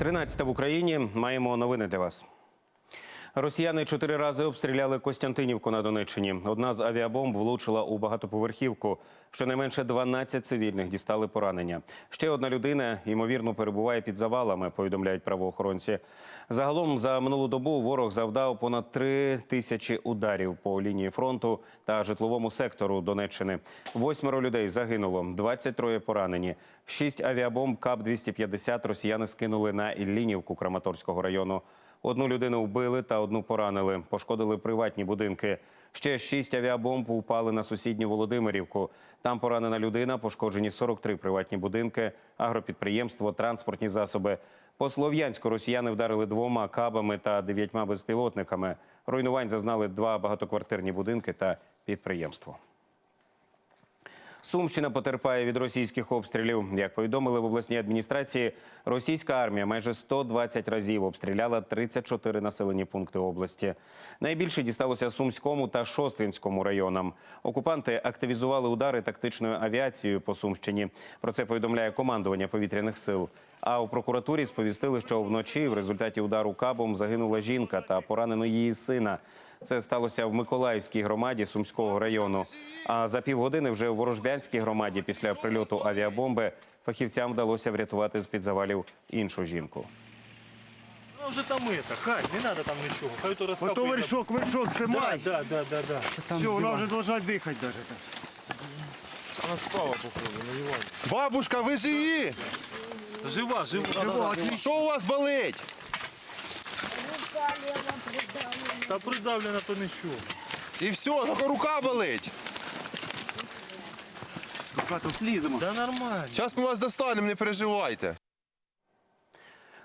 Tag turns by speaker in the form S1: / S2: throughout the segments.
S1: 13 в Україні. Маємо новини для вас. Росіяни чотири рази обстріляли Костянтинівку на Донеччині. Одна з авіабомб влучила у багатоповерхівку. Щонайменше 12 цивільних дістали поранення. Ще одна людина, ймовірно, перебуває під завалами, повідомляють правоохоронці. Загалом за минулу добу ворог завдав понад три тисячі ударів по лінії фронту та житловому сектору Донеччини. Восьмеро людей загинуло, 23 поранені. Шість авіабомб КАП-250 росіяни скинули на Іллінівку Краматорського району. Одну людину вбили та одну поранили. Пошкодили приватні будинки. Ще шість авіабомб упали на сусідню Володимирівку. Там поранена людина, пошкоджені 43 приватні будинки, агропідприємство, транспортні засоби. По Слов'янську росіяни вдарили двома кабами та дев'ятьма безпілотниками. Руйнувань зазнали два багатоквартирні будинки та підприємство. Сумщина потерпає від російських обстрілів. Як повідомили в обласній адміністрації, російська армія майже 120 разів обстріляла 34 населені пункти області. Найбільше дісталося Сумському та Шосткинському районам. Окупанти активізували удари тактичною авіацією по Сумщині. Про це повідомляє командування повітряних сил. А у прокуратурі сповістили, що вночі в результаті удару кабом загинула жінка та поранено її сина. Це сталося в Миколаївській громаді Сумського району. А за півгодини вже у Ворожбянській громаді після прильоту авіабомби фахівцям вдалося врятувати з під завалів іншу жінку.
S2: Ну вже там это, хай, не надо там нічого. Хай то розкапує.
S3: Ото вершок, вершок, це
S2: Да,
S3: май.
S2: да, да, да, да.
S3: Все, вона вже должна дихати даже.
S2: Вона спала, походу, на.
S4: Бабушка, ви живі?
S2: Жива, жива.
S3: Жива,
S4: Що у вас болить?
S2: Та придавлена, то нічого.
S4: І все, тільки рука болить.
S3: Рука тут сліземо.
S2: Да нормально.
S4: Зараз ми вас достанемо, не переживайте.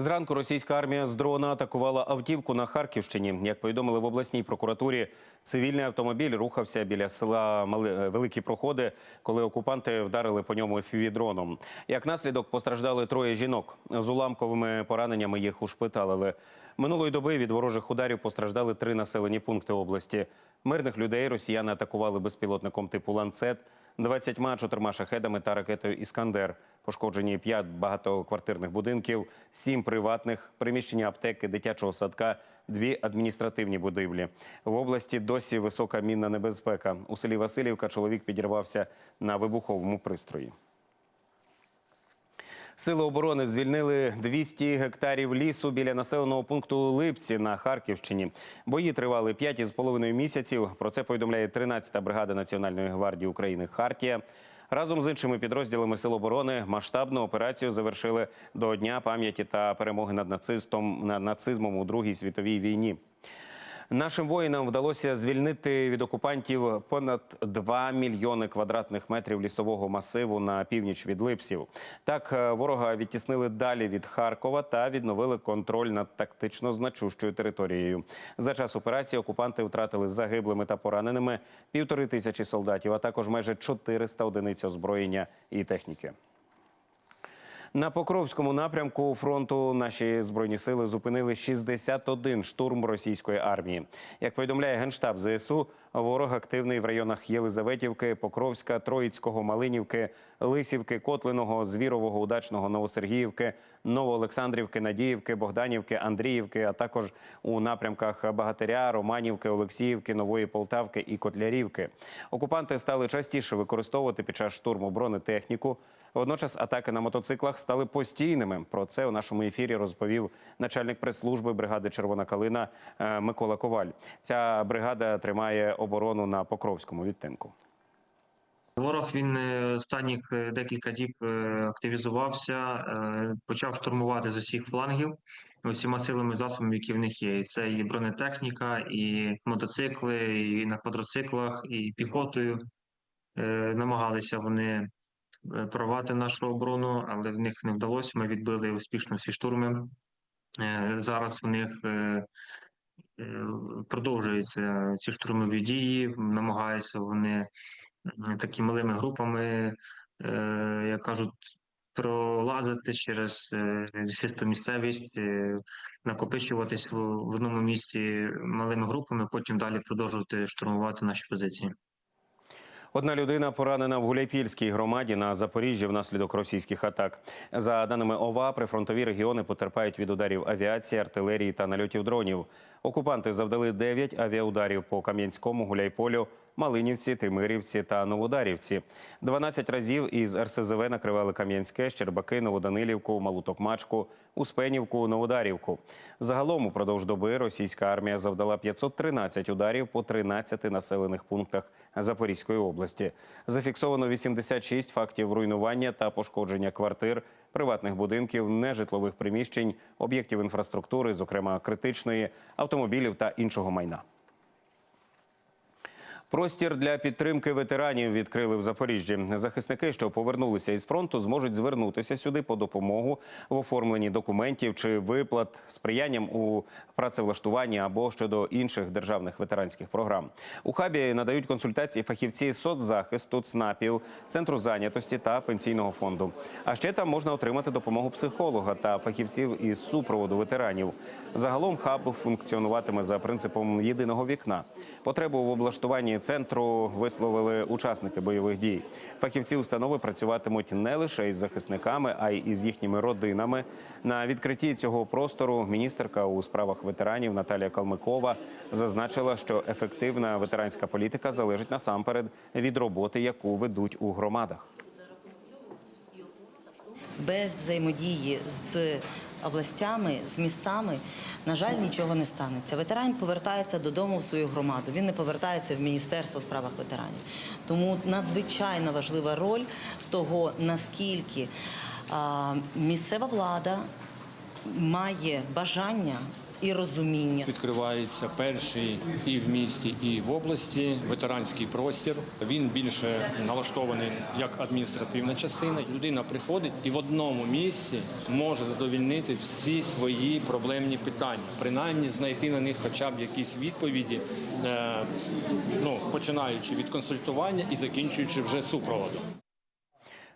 S1: Зранку російська армія з дрона атакувала автівку на Харківщині. Як повідомили в обласній прокуратурі, цивільний автомобіль рухався біля села Мали- Великі Проходи, коли окупанти вдарили по ньому FPV-дроном. Як наслідок постраждали троє жінок. З уламковими пораненнями їх ушпиталили. Минулої доби від ворожих ударів постраждали три населені пункти області. Мирних людей росіяни атакували безпілотником типу ланцет. 24 шахедами та ракетою Іскандер. Пошкоджені 5 багатоквартирних будинків, 7 приватних, приміщення аптеки, дитячого садка, дві адміністративні будівлі. В області досі висока мінна небезпека. У селі Васильівка чоловік підірвався на вибуховому пристрої. Сили оборони звільнили 200 гектарів лісу біля населеного пункту Липці на Харківщині. Бої тривали 5,5 місяців. Про це повідомляє 13-та бригада Національної гвардії України Хартія. Разом з іншими підрозділами Сил оборони масштабну операцію завершили до Дня пам'яті та перемоги над нацистом над нацизмом у Другій світовій війні. Нашим воїнам вдалося звільнити від окупантів понад 2 мільйони квадратних метрів лісового масиву на північ від Липсів. Так е, ворога відтіснили далі від Харкова та відновили контроль над тактично значущою територією. За час операції окупанти втратили загиблими та пораненими півтори тисячі солдатів, а також майже 400 одиниць озброєння і техніки. На Покровському напрямку фронту наші збройні сили зупинили 61 штурм російської армії. Як повідомляє генштаб ЗСУ, ворог активний в районах Єлизаветівки, Покровська, Троїцького, Малинівки, Лисівки, Котлиного, Звірового, Удачного, Новосергіївки, Новоолександрівки, Надіївки, Богданівки, Андріївки, а також у напрямках Багатиря, Романівки, Олексіївки, Нової Полтавки і Котлярівки. Окупанти стали частіше використовувати під час штурму бронетехніку. Водночас атаки на мотоциклах стали постійними. Про це у нашому ефірі розповів начальник прес-служби бригади Червона калина е, Микола Коваль. Ця бригада тримає оборону на Покровському відтинку.
S5: Ворог він е, останніх е, декілька діб е, активізувався, почав штурмувати з усіх флангів усіма силами засобами, які в них є. І це і бронетехніка, і мотоцикли, і на квадроциклах, і піхотою. Намагалися вони прорвати нашу оборону, але в них не вдалося. Ми відбили успішно всі штурми. Зараз в них продовжуються ці штурмові дії, намагаються вони такі малими групами, е, як кажуть, пролазити через сільську місцевість, е, накопичуватись в одному місці малими групами, потім далі продовжувати штурмувати наші позиції.
S1: Одна людина поранена в Гуляйпільській громаді на Запоріжжі внаслідок російських атак. За даними ОВА, прифронтові регіони потерпають від ударів авіації, артилерії та нальотів дронів. Окупанти завдали 9 авіаударів по Кам'янському, Гуляйполю, Малинівці, Тимирівці та Новодарівці. 12 разів із РСЗВ накривали Кам'янське, Щербаки, Новоданилівку, Малу Токмачку, Успенівку, Новодарівку. Загалом упродовж доби російська армія завдала 513 ударів по 13 населених пунктах Запорізької області. Зафіксовано 86 фактів руйнування та пошкодження квартир, приватних будинків, нежитлових приміщень, об'єктів інфраструктури, зокрема критичної, автомобілів та іншого майна. Простір для підтримки ветеранів відкрили в Запоріжжі. Захисники, що повернулися із фронту, зможуть звернутися сюди по допомогу в оформленні документів чи виплат, сприянням у працевлаштуванні або щодо інших державних ветеранських програм. У хабі надають консультації фахівці соцзахисту, ЦНАПів, центру зайнятості та пенсійного фонду. А ще там можна отримати допомогу психолога та фахівців із супроводу ветеранів. Загалом хаб функціонуватиме за принципом єдиного вікна. Потребу в облаштуванні центру висловили учасники бойових дій. Фахівці установи працюватимуть не лише із захисниками, а й із їхніми родинами. На відкритті цього простору міністерка у справах ветеранів Наталія Калмикова зазначила, що ефективна ветеранська політика залежить насамперед від роботи, яку ведуть у громадах.
S6: без взаємодії з областями, з містами, на жаль, нічого не станеться. Ветеран повертається додому в свою громаду. Він не повертається в міністерство у справах ветеранів. Тому надзвичайно важлива роль того, наскільки місцева влада має бажання і розуміння
S7: Відкривається перший і в місті, і в області ветеранський простір. Він більше налаштований як адміністративна частина. Людина приходить і в одному місці може задовільнити всі свої проблемні питання, принаймні знайти на них хоча б якісь відповіді, е, ну починаючи від консультування і закінчуючи вже супроводом.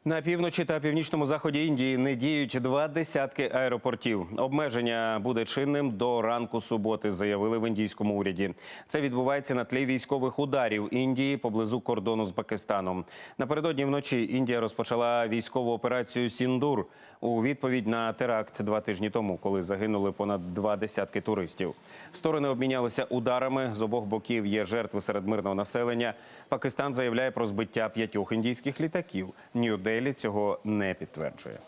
S1: На півночі та північному заході Індії не діють два десятки аеропортів. Обмеження буде чинним до ранку суботи, заявили в індійському уряді. Це відбувається на тлі військових ударів Індії поблизу кордону з Пакистаном. Напередодні вночі Індія розпочала військову операцію Сіндур у відповідь на теракт два тижні тому, коли загинули понад два десятки туристів. Сторони обмінялися ударами. З обох боків є жертви серед мирного населення. Пакистан заявляє про збиття п'ятьох індійських літаків. Нью-Делі цього не підтверджує.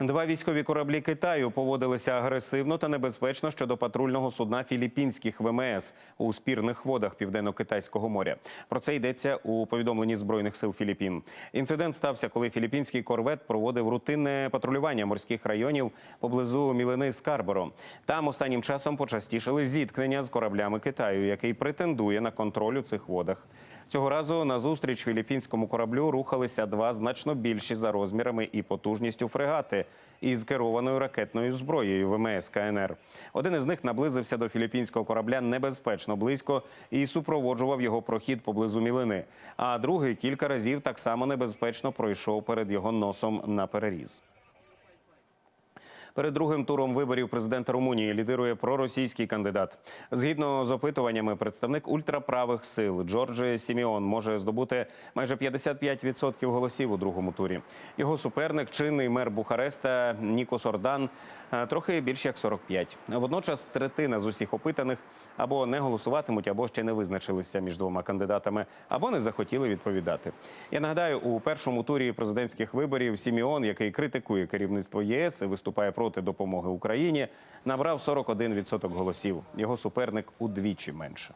S1: Два військові кораблі Китаю поводилися агресивно та небезпечно щодо патрульного судна філіппінських ВМС у спірних водах південно-китайського моря. Про це йдеться у повідомленні збройних сил Філіппін. Інцидент стався, коли філіппінський корвет проводив рутинне патрулювання морських районів поблизу Мілини Скарборо. Там останнім часом почастішали зіткнення з кораблями Китаю, який претендує на контроль у цих водах. Цього разу назустріч філіппінському кораблю рухалися два значно більші за розмірами і потужністю фрегати із керованою ракетною зброєю ВМС КНР. Один із них наблизився до філіппінського корабля небезпечно близько і супроводжував його прохід поблизу мілини. А другий кілька разів так само небезпечно пройшов перед його носом на переріз. Перед другим туром виборів президента Румунії лідирує проросійський кандидат. Згідно з опитуваннями, представник ультраправих сил Джорджі Сіміон може здобути майже 55% голосів у другому турі. Його суперник, чинний мер Бухареста Нікос Ордан, е, трохи більш як 45. Водночас третина з усіх опитаних або не голосуватимуть, або ще не визначилися між двома кандидатами, або не захотіли відповідати. Я нагадаю, у першому турі президентських виборів Сіміон, який критикує керівництво ЄС виступає проти допомоги Україні, набрав 41% голосів. Його суперник удвічі менше.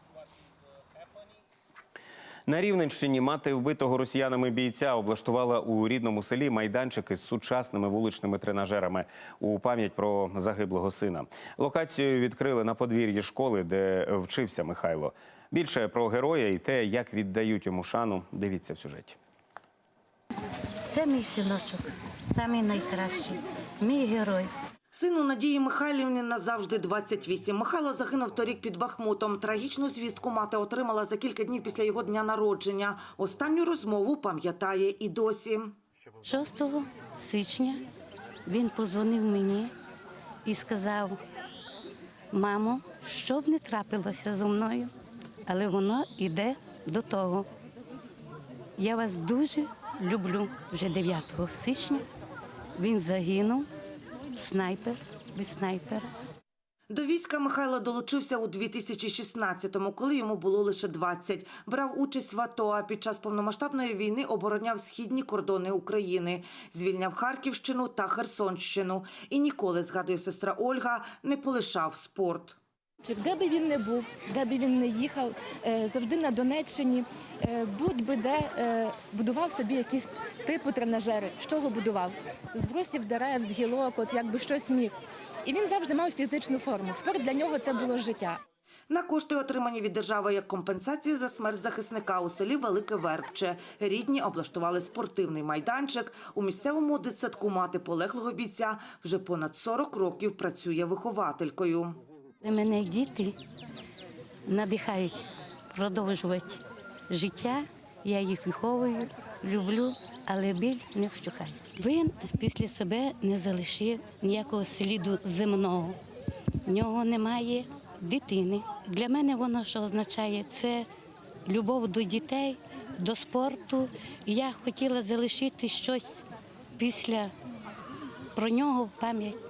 S1: На Рівненщині мати вбитого росіянами бійця облаштувала у рідному селі майданчики з сучасними вуличними тренажерами у пам'ять про загиблого сина. Локацію відкрили на подвір'ї школи, де вчився Михайло. Більше про героя і те, як віддають йому шану, дивіться в сюжеті.
S8: Це мій синочок, найкращий, мій герой.
S9: Сину Надії Михайлівні назавжди 28. Михайло загинув торік під Бахмутом. Трагічну звістку мати отримала за кілька днів після його дня народження. Останню розмову пам'ятає і досі.
S8: 6 січня він позвонив мені і сказав: мамо, що б не трапилося зі мною, але воно йде до того, я вас дуже люблю. Вже 9 січня він загинув, снайпер від снайпера.
S9: До війська Михайло долучився у 2016-му, коли йому було лише 20. Брав участь в АТО, а під час повномасштабної війни обороняв східні кордони України, звільняв Харківщину та Херсонщину. І ніколи, згадує сестра Ольга, не полишав спорт.
S10: Чи де би він не був, де би він не їхав, е, завжди на Донеччині, е, будь-би де е, будував собі якісь типу тренажери. З чого будував? З брусів дерев, з гілок, от якби щось міг. І він завжди мав фізичну форму. Спорт для нього це було життя.
S9: На кошти, отримані від держави як компенсації за смерть захисника у селі Велике Вербче, рідні облаштували спортивний майданчик. У місцевому дитсадку мати полеглого бійця вже понад 40 років працює вихователькою.
S8: Мене діти надихають продовжувати життя. Я їх виховую, люблю, але біль не вщухає. Він після себе не залишив ніякого сліду земного. В нього немає дитини. Для мене воно що означає? Це любов до дітей, до спорту. Я хотіла залишити щось після про нього в пам'ять.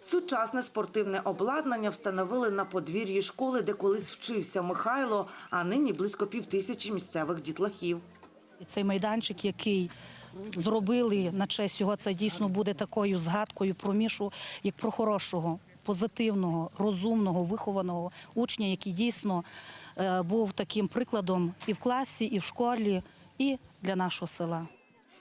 S9: Сучасне спортивне обладнання встановили на подвір'ї школи, де колись вчився Михайло, а нині близько півтисячі місцевих дітлахів.
S11: Цей майданчик, який зробили на честь його, це дійсно буде такою згадкою про Мішу, як про хорошого, позитивного, розумного, вихованого учня, який дійсно е, був таким прикладом і в класі, і в школі, і для нашого села.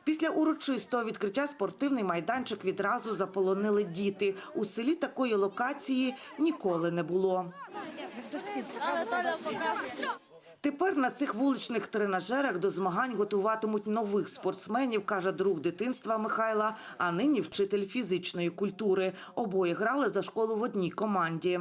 S9: Після урочистого відкриття спортивний майданчик відразу заполонили діти. У селі такої локації ніколи не було. Тепер на цих вуличних тренажерах до змагань готуватимуть нових спортсменів, каже друг дитинства Михайла, а нині вчитель фізичної культури. Обоє грали за школу в одній команді.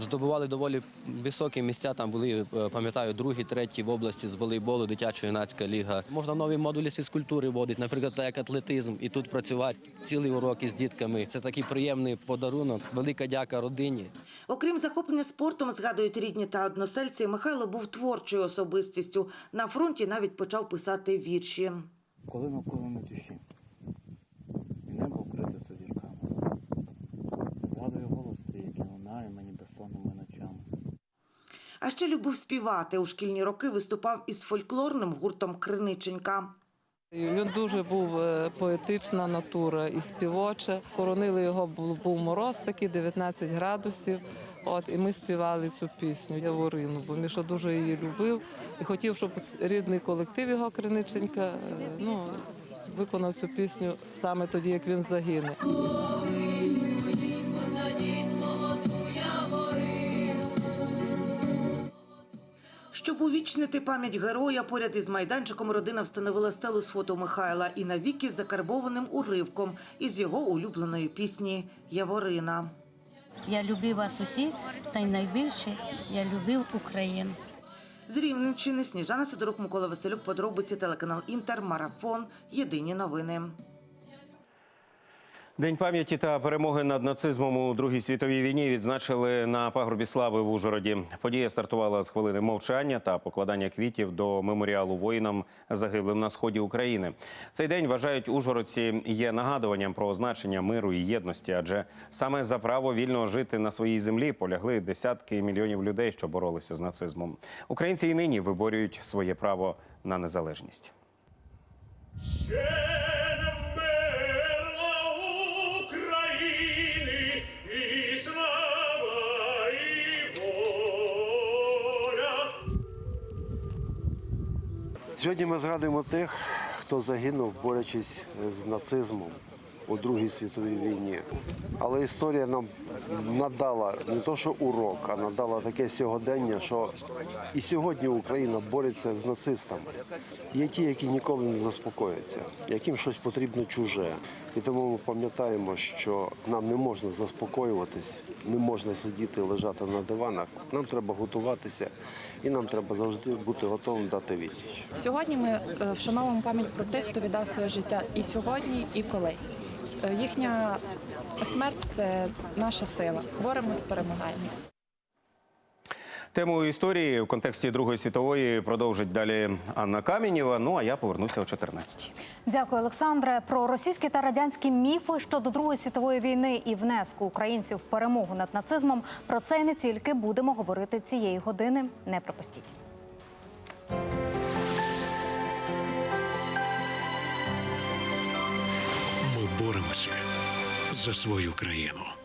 S12: Здобували доволі високі місця. Там були, е, пам'ятаю, другі, треті в області з волейболу, дитячо-юнацька ліга. Можна нові модулі з фізкультури вводити, наприклад, як атлетизм, і тут працювати цілі уроки з дітками. Це такий приємний подарунок. Велика дяка родині.
S9: Окрім захоплення спортом, згадують рідні та односельці, Михайло був творчою особистістю. На фронті навіть почав писати вірші.
S3: Коли навколо метуші, і небо вкрите зірками. Згадую голос який лунає мені безсонними ночами.
S9: А ще любив співати. У шкільні роки виступав із фольклорним гуртом Криниченька.
S13: Він дуже був е, поетична натура і співоча. Хоронили його, був, був мороз такий, 19 градусів. От, і ми співали цю пісню Яворину, бо Міша дуже її любив і хотів, щоб рідний колектив його Криниченька е, ну, виконав цю пісню саме тоді, як він загине.
S9: Щоб увічнити пам'ять героя, поряд із майданчиком родина встановила стелу з фото Михайла і навіки з закарбованим уривком із його улюбленої пісні Яворина.
S8: Я любив вас усіх, та й найбільше я любив Україну.
S9: З Рівненщини Сніжана Сидорук, Микола Василюк, подробиці телеканал Інтер, Марафон. Єдині новини.
S1: День пам'яті та перемоги над нацизмом у Другій світовій війні відзначили на пагорбі слави в Ужгороді. Подія стартувала з хвилини мовчання та покладання квітів до меморіалу воїнам загиблим на сході України. Цей день вважають ужгородці є нагадуванням про значення миру і єдності, адже саме за право вільно жити на своїй землі полягли десятки мільйонів людей, що боролися з нацизмом. Українці і нині виборюють своє право на незалежність.
S3: Сьогодні ми згадуємо тих, хто загинув, борючись з нацизмом у Другій світовій війні. Але історія нам надала не то, що урок, а надала таке сьогодення, що і сьогодні Україна бореться з нацистами. Є ті, які ніколи не заспокояться, яким щось потрібно чуже. І тому ми пам'ятаємо, що нам не можна заспокоюватись, не можна сидіти і лежати на диванах. Нам треба готуватися і нам треба завжди бути готовим дати відсіч.
S10: Сьогодні ми е, вшановуємо пам'ять про тих, хто віддав своє життя і сьогодні, і колись. Е, Їхня смерть це наша сила. Боремось, перемагаємо.
S1: Тему історії в контексті Другої світової продовжить далі Анна Камінєва. Ну а я повернуся о 14
S14: Дякую, Олександре. Про російські та радянські міфи щодо Другої світової війни і внеску українців в перемогу над нацизмом. Про це і не тільки будемо говорити цієї години. Не пропустіть.
S15: Боремося за свою країну.